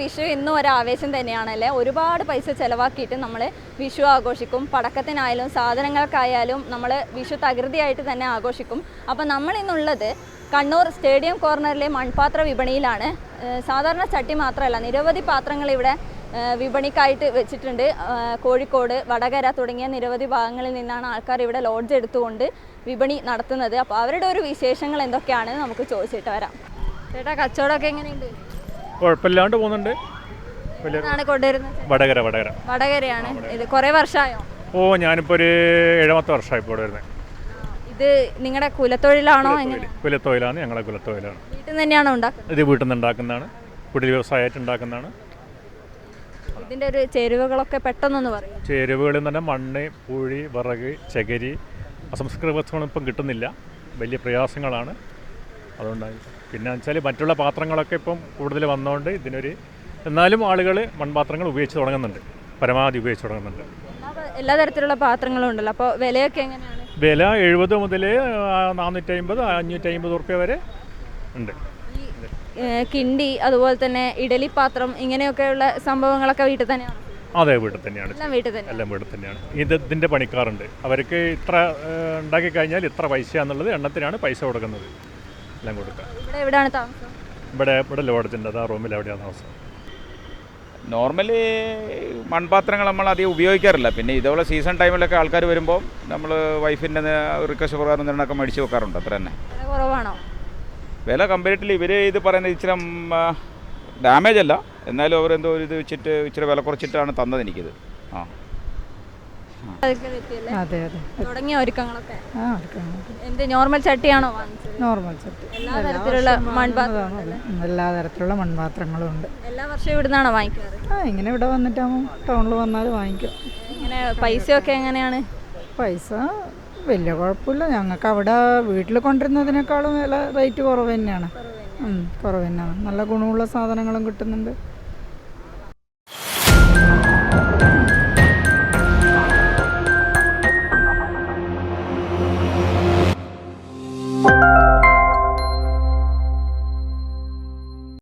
വിഷു ഇന്നും ഒരു ആവേശം തന്നെയാണല്ലേ ഒരുപാട് പൈസ ചിലവാക്കിയിട്ട് നമ്മൾ വിഷു ആഘോഷിക്കും. പടക്കത്തിനായാലും സാധനങ്ങൾക്കായാലും നമ്മൾ വിഷു തകൃതിയായിട്ട് തന്നെ ആഘോഷിക്കും. അപ്പോൾ നമ്മൾ ഇന്നുള്ളത് കണ്ണൂർ സ്റ്റേഡിയം കോർണറിലെ മൺപാത്ര വിപണിയിലാണ്. സാധാരണ ചട്ടി മാത്രമല്ല നിരവധി പാത്രങ്ങൾ ഇവിടെ വിപണിക്കായിട്ട് വെച്ചിട്ടുണ്ട്. കോഴിക്കോട് വടകര തുടങ്ങിയ നിരവധി ഭാഗങ്ങളിൽ നിന്നാണ് ആൾക്കാർ ഇവിടെ ലോഡ്ജ് എടുത്തുകൊണ്ട് വിപണി നടത്തുന്നത്. അപ്പോൾ അവരുടെ ഒരു വിശേഷങ്ങൾ എന്തൊക്കെയാണെന്ന് നമുക്ക് ചോദിച്ചിട്ട് വരാം. ചേട്ടാ കച്ചവടമൊക്കെ എങ്ങനെയുണ്ട്? കുഴപ്പമില്ലാണ്ട് പോകുന്നുണ്ട്. കൊണ്ടുവരുന്നത്. വടകര വടകര. വടകരയാണ്. ഇത് കുറേ വർഷമായോ? ഓ ഞാനിപ്പോൾ ഒരു ഏഴാമത്തെ വർഷമായി ഇപ്പോൾ ഇവിടെ വരുന്നത്. ഇത് നിങ്ങളുടെ കുലത്തൊഴിലാണോ എങ്ങനെ? കുലത്തൊഴിലാണ് ഞങ്ങളെ കുലത്തൊഴിലാണ്. വീട്ടിൽ നിന്ന് തന്നെയാണോ ഉണ്ടാക്കുന്നത്? ഇത് വീട്ടിൽ നിന്ന് ഉണ്ടാക്കുന്നതാണ്. കുടിൽ വ്യവസായമായിട്ട് ഉണ്ടാക്കുന്നതാണ്. ഇതിന്റെ ഒരു ചേരുവകളൊക്കെ പെട്ടെന്നൊന്ന് പറയും. ചേരുവകളിൽ തന്നെ മണ്ണ് പൂഴി വിറക് ചകിരി അസംസ്കൃത വസ്തുക്കളൊന്നും ഇപ്പം കിട്ടുന്നില്ല. വലിയ പ്രയാസങ്ങളാണ്. അതുകൊണ്ടാണ് പിന്നെ വെച്ചാൽ മറ്റുള്ള പാത്രങ്ങളൊക്കെ ഇപ്പം കൂടുതൽ വന്നുകൊണ്ട് ഇതിനൊരു എന്നാലും ആളുകൾ മൺപാത്രങ്ങൾ ഉപയോഗിച്ച് തുടങ്ങുന്നുണ്ട്. പരമാവധി ഉപയോഗിച്ച് തുടങ്ങുന്നുണ്ട്. എല്ലാ തരത്തിലുള്ള പാത്രങ്ങളും ഉണ്ടല്ലോ അപ്പോൾ വിലയൊക്കെ എങ്ങനെയാണ്? വില എഴുപത് മുതൽ നാനൂറ്റി അമ്പത് അഞ്ഞൂറ്റി അമ്പത് റുപ്യ വരെ ഉണ്ട്. കിണ്ടി അതുപോലെ തന്നെ ഇഡലി പാത്രം ഇങ്ങനെയൊക്കെയുള്ള സംഭവങ്ങളൊക്കെ വീട്ടിൽ തന്നെയാണ്? അതെ വീട്ടിൽ തന്നെയാണ്. എല്ലാം വീട്ടിൽ തന്നെ എല്ലാം വീട്ടിൽ തന്നെയാണ്. ഇത് ഇതിന്റെ പണിക്കാറുണ്ട്. അവർക്ക് ഇത്ര ഉണ്ടാക്കി കഴിഞ്ഞാൽ ഇത്ര പൈസ എന്നുള്ളത് എണ്ണത്തിനാണ് പൈസ കൊടുക്കുന്നത്. എല്ലാം കൊടുക്കാം. ഇവിടെ എവിടെയാണ് താമസം? ഇവിടെ ഇവിടെ ലോഡ്ജിന്റെ അതാ റൂമിൽ എവിടെയാണ് താമസം? നോർമലി മൺപാത്രങ്ങൾ നമ്മൾ അധികം ഉപയോഗിക്കാറില്ല. പിന്നെ ഇതേപോലെ സീസൺ ടൈമിലൊക്കെ ആൾക്കാർ വരുമ്പോൾ നമ്മൾ വൈഫിന്റെ റിക്വസ്റ്റ് പ്രകാരം എന്തെങ്കിലുമൊക്കെ മേടിച്ച് വെക്കാറുണ്ട് അത്ര തന്നെ. വില കുറവാണോ? വില കമ്പാരിറ്റീവ്ലി ഇവർ ഇത് പറയുന്നത് ഇച്ചിരി ഡാമേജ് അല്ല. എന്നാലും അവരെന്തോ ഒരു ഇത് വെച്ചിട്ട് ഇച്ചിരി വില കുറച്ചിട്ടാണ് തന്നത് എനിക്കിത്. ആ. അതെ അതെ. തുടങ്ങിയ ഒരുക്കങ്ങളൊക്കെ? എന്ത് നോർമൽ ചട്ടിയാണോ നോർമൽ ചട്ടി. എല്ലാ തരത്തിലുള്ള മൺപാത്രങ്ങളും എല്ലാ തരത്തിലുള്ള മൺപാത്രങ്ങളും ഉണ്ട്. എല്ലാ വർഷവും ഇവിടുന്നാണോ വാങ്ങിക്കാറ്? ആ ഇങ്ങനെ ഇവിടെ വന്നിട്ടാകുമ്പോൾ ടൗണിൽ വന്നാൽ വാങ്ങിക്കും. ഇങ്ങനെ ഒക്കെ എങ്ങനെയാണ്? പൈസ വലിയ കുഴപ്പമില്ല. ഞങ്ങൾക്ക് അവിടെ വീട്ടിൽ കൊണ്ടിരുന്നതിനേക്കാളും വില റേറ്റ് കുറവ് തന്നെയാണ്. കുറവ് തന്നെയാണ്. നല്ല ഗുണമുള്ള സാധനങ്ങളും കിട്ടുന്നുണ്ട്.